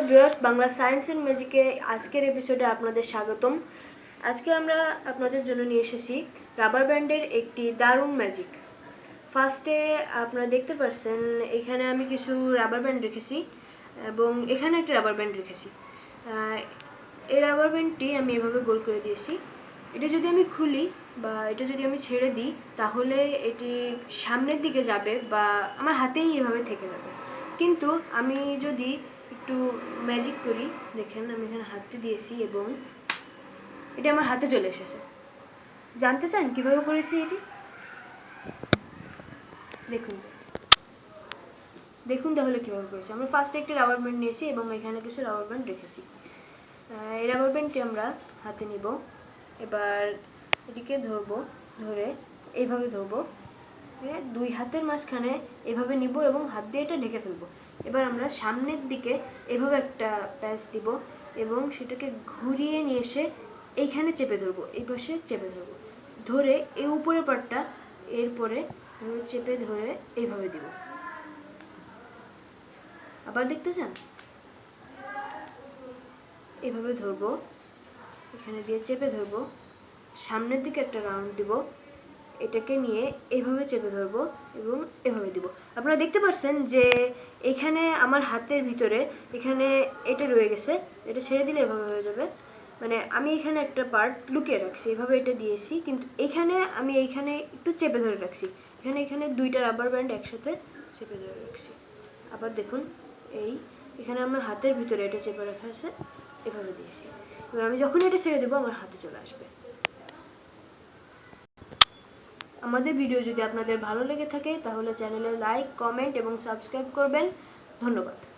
Viewers Bangla science and ম্যাজিকে আজকের এপিসোডে আপনাদের স্বাগতম। আজকে আমরা আপনাদের জন্য নিয়ে এসেছি রাবার ব্যান্ডের একটি দারুণ ম্যাজিক ফার্স্টে আপনারা দেখতে পাচ্ছেন এখানে আমি কিছু রাবার ব্যান্ড রেখেছি এবং এখানে একটা রাবার ব্যান্ড রেখেছি। এই রাবার ব্যান্ডটি আমি এভাবে গোল করে দিয়েছি। এটা যদি আমি খুলি বা এটা যদি আমি ছেড়ে দিই, তাহলে এটি সামনের দিকে যাবে বা আমার হাতেই এভাবে থেকে যাবে। কিন্তু আমি যদি একটু ম্যাজিক করি। দেখেন, আমি এখানে হাতটি দিয়েছি এবং এটা আমার হাতে চলে এসেছে। জানতে চান কীভাবে করেছি এটি? দেখুন। দেখুন তাহলে কীভাবে করেছি। আমরা ফার্স্টে একটি রাবার ব্যান্ড নিয়েছি এবং এখানে কিছু রাবার ব্যান্ড রেখেছি। এই রাবার ব্যান্ডটি আমরা হাতে নিব। এবার এটিকে ধরবো, ধরে এইভাবে ধরবো। ধরে দুই হাতের মাঝখানে এভাবে নিব এবং হাত দিয়ে এটা ঢেকে ফেলব। এবার আমরা সামনের দিকে এভাবে একটা প্যাচ দিব এবং সেটাকে ঘুরিয়ে নিয়ে এসে এইখানে চেপে ধরবো, এই পাশে চেপে ধরবো। ধরে এই উপরের পাটটা এরপরে চেপে ধরে এইভাবে দিব। আবার দেখতে চান? এভাবে ধরবো, এখানে দিয়ে চেপে ধরবো, সামনের দিকে একটা রাউন্ড দিব। এটাকে নিয়ে এইভাবে চেপে ধরবো এবং এভাবে দিব। আপনারা দেখতে পাচ্ছেন যে এখানে আমার হাতের ভিতরে এখানে এটা রয়ে গেছে, এটা ছেড়ে দিলে এভাবে হয়ে যাবে। মানে আমি এখানে একটা পার্ট লুকিয়ে রাখছি, এভাবে এটা দিয়েছি, কিন্তু এখানে আমি এইখানে একটু চেপে ধরে রাখছি। এখানে এখানে দুইটা রাবার ব্যান্ড একসাথে চেপে ধরে রাখছি। আবার দেখুন, এই এখানে আমার হাতের ভিতরে এটা চেপে রাখা আছে, এভাবে দিয়েছি। এবার আমি যখন এটা ছেড়ে দেবো, আমার হাতে চলে আসবে। আমাদের ভিডিও যদি আপনাদের ভালো লেগে থাকে, তাহলে চ্যানেলে লাইক কমেন্ট এবং সাবস্ক্রাইব করবেন। ধন্যবাদ।